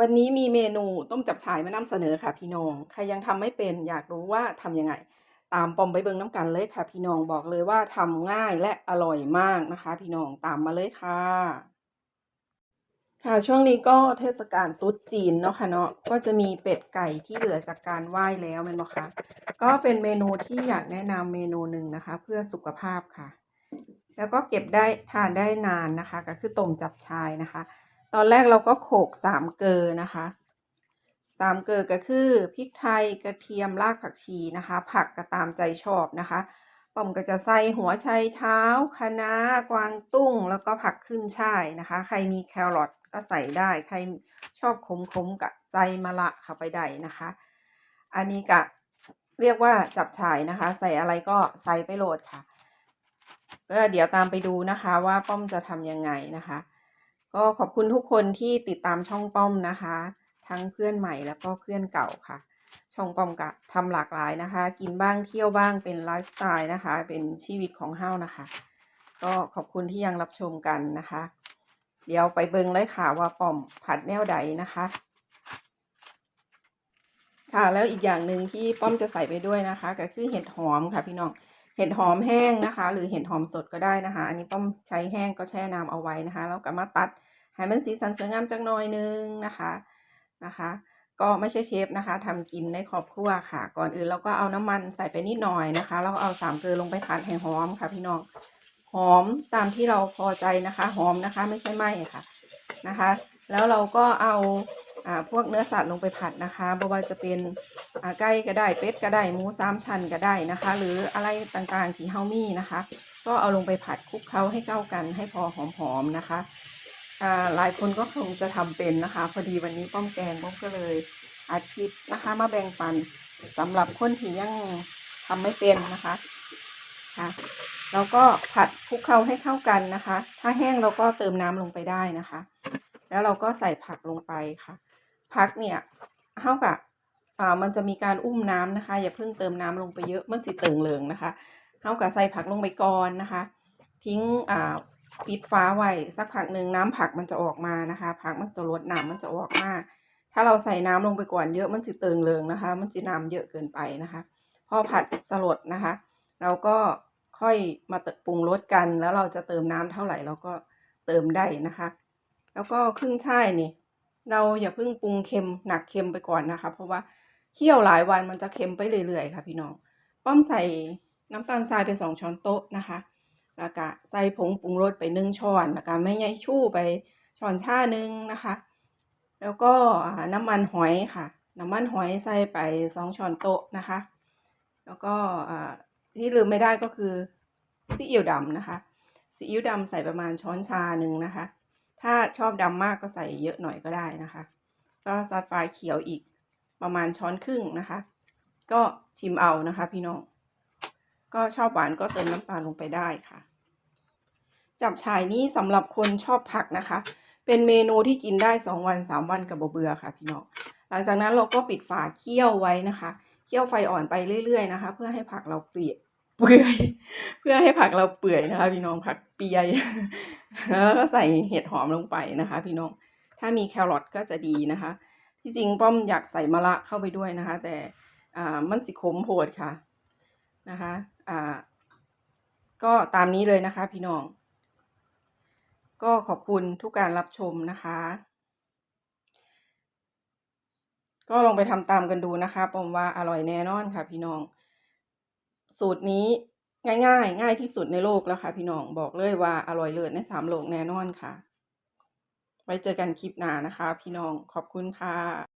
วันนี้มีเมนูต้มจับฉายมานำเสนอค่ะพี่น้อง ใครยังทำไม่เป็นอยากรู้ว่าทำยังไง ตามปอมไปเบิงน้ำกันเลยค่ะพี่น้องบอกเลยว่าทำง่ายและอร่อยมากนะคะ พี่น้องตามมาเลยค่ะ ค่ะช่วงนี้ก็เทศกาลตรุษจีนเนาะค่ะเนาะก็จะมีเป็ดไก่ที่เหลือจากการไหว้แล้วแม่นบ่คะก็เป็นเมนูที่อยากแนะนำเมนูหนึ่งนะคะ เพื่อสุขภาพค่ะ แล้วก็เก็บได้ทานได้นานนะคะ ก็คือต้มจับชายนะคะ ตอนแรกเราก็โขลกสามเกลอนะคะสามเกลอก็คือพริกไทยกระเทียมรากผักชีนะคะ ผักก็ตามใจชอบนะคะป้อมก็จะใส่หัวไชเท้าคะน้ากวางตุ้ง แล้วก็ผักขึ้นช่ายนะคะ ใครมีแครอทก็ใส่ได้ ใครชอบขมๆก็ใส่มะละเข้าไปได้นะคะ อันนี้ก็เรียกว่าจับฉ่ายนะคะ ใส่อะไรก็ใส่ไปโหลดค่ะก็เดี๋ยวตามไปดูนะคะว่าป้อมจะทำยังไงนะคะ ก็ขอบคุณทุกคนที่ติดตามช่องป้อมนะคะ ทั้งเพื่อนใหม่แล้วก็เพื่อนเก่าค่ะ ช่องป้อมกะทำหลากหลายนะคะ กินบ้างเที่ยวบ้างเป็นไลฟ์สไตล์นะคะ เป็นชีวิตของเฮ้านะคะ ก็ขอบคุณที่ยังรับชมกันนะคะ เดี๋ยวไปเบิงเลยค่ะว่าป้อมผัดแนวใดนะคะ ค่ะแล้วอีกอย่างหนึ่งที่ป้อมจะใส่ไปด้วยนะคะ ก็คือเห็ดหอมค่ะพี่น้อง เห็ดหอมแห้งนะคะ หรือเห็ดหอมสดก็ได้นะคะ อันนี้ป้อมใช้แห้งก็แช่น้ำเอาไว้นะคะแล้วก็มาตัดให้มันสีสันสวยงามจักหน่อยนึงนะคะนะคะ ก็ไม่ใช่เชฟนะคะทำกินในครอบครัวค่ะ ก่อนอื่นเราก็เอาน้ำมันใส่ไปนิดหน่อยนะคะแล้วเอาสามเกลือลงไปผัดให้หอมค่ะ พี่น้องหอมตามที่เราพอใจนะคะ หอมนะคะไม่ใช่ไหมค่ะนะคะ แล้วเราก็เอา พวกเนื้อสัตว์ลงไปผัดนะคะไม่ว่าจะเป็นไก่ก็ได้เป็ดก็ได้หมูสามชั้นก็ได้นะคะ หรืออะไรต่างๆที่เฮามีนะคะ ก็เอาลงไปผัดคลุกเคล้าให้เข้ากันให้พอหอมๆนะคะอ่าหลายคนก็คงจะทำเป็นนะคะ พอดีวันนี้ป้อมแกงป้อมก็เลยอัดคลิปนะคะ มาแบ่งปันสำหรับคนที่ยังทำไม่เป็นนะคะค่ะแล้วก็ผัดคลุกเคล้าให้เข้ากันนะคะ ถ้าแห้งเราก็เติมน้ำลงไปได้นะคะ แล้วเราก็ใส่ผักลงไปค่ะ ผักเนี่ยเท่ากับอ่ามันจะมีการอุ้มน้ำนะคะ อย่าเพิ่งเติมน้ำลงไปเยอะมันสิเติงเหลืองนะคะเท่ากับใส่ผักลงไปก่อนนะคะ ทิ้งอ่าปิดฟ้าไว้สักพักหนึ่งน้ำผักมันจะออกมานะคะ ผักมันจะลดน้ำมันจะออกมาถ้าเราใส่น้ำลงไปก่อนเยอะมันสิเติงเหลืองนะคะ มันจะน้ำเยอะเกินไปนะคะ พอผัดสลดนะคะ เราก็ค่อยมาปรุงรสกัน แล้วเราจะเติมน้ำเท่าไหร่เราก็เติมได้นะคะ แล้วก็ขึ้นช่ายนี่ เราอย่าเพิ่งปรุงเค็มหนักเค็มไปก่อนนะคะ เพราะว่าเคี่ยวหลายวันมันจะเค็มไปเรื่อยๆค่ะพี่น้องป้อมใส่น้ำตาลทรายไปสองช้อนโต๊ะนะคะ แล้วก็ใส่ผงปรุงรสไปหนึ่งช้อนแล้วก็แม่ใยชู่ไปช้อนชาหนึ่งนะคะ แล้วก็น้ำมันหอยค่ะ น้ำมันหอยใส่ไปสองช้อนโต๊ะนะคะ แล้วก็ที่ลืมไม่ได้ก็คือซีอิ๊วดำนะคะซีอิ๊วดำใส่ประมาณช้อนชาหนึ่งนะคะ ถ้าชอบดำมากก็ใส่เยอะหน่อยก็ได้นะคะ ก็ซอฟ้าเขียวอีกประมาณช้อนครึ่งนะคะ ก็ชิมเอานะคะ พี่น้อง ก็ชอบหวานก็เติมน้ำตาลลงไปได้ค่ะ จับฉ่ายนี้สำหรับคนชอบผักนะคะ เป็นเมนูที่กินได้สองวันสามวันกับเบื่อค่ะ พี่น้อง หลังจากนั้นเราก็ปิดฝาเคี่ยวไว้นะคะ เคี่ยวไฟอ่อนไปเรื่อยๆนะคะ เพื่อให้ผักเราเปียกเปื่อย เพื่อให้ผักเราเปื่อยนะคะ พี่น้องผักเปีย แล้วก็ใส่เห็ดหอมลงไปนะคะ พี่น้อง ถ้ามีแครอทก็จะดีนะคะ ที่จริงป้อมอยากใส่มะระเข้าไปด้วยนะคะ แต่อ่ามันสิขมโพดค่ะนะคะอ่าก็ตามนี้เลยนะคะพี่น้อง ก็ขอบคุณทุกการรับชมนะคะ ก็ลองไปทำตามกันดูนะคะปอมว่าอร่อยแน่นอนค่ะพี่น้อง สูตรนี้ ง่ายง่ายง่ายที่สุดในโลกแล้วค่ะ พี่น้องบอกเลยว่าอร่อยเลิศในสามโลกแน่นอนค่ะ ไว้เจอกันคลิปหน้านะคะ พี่น้องขอบคุณค่ะ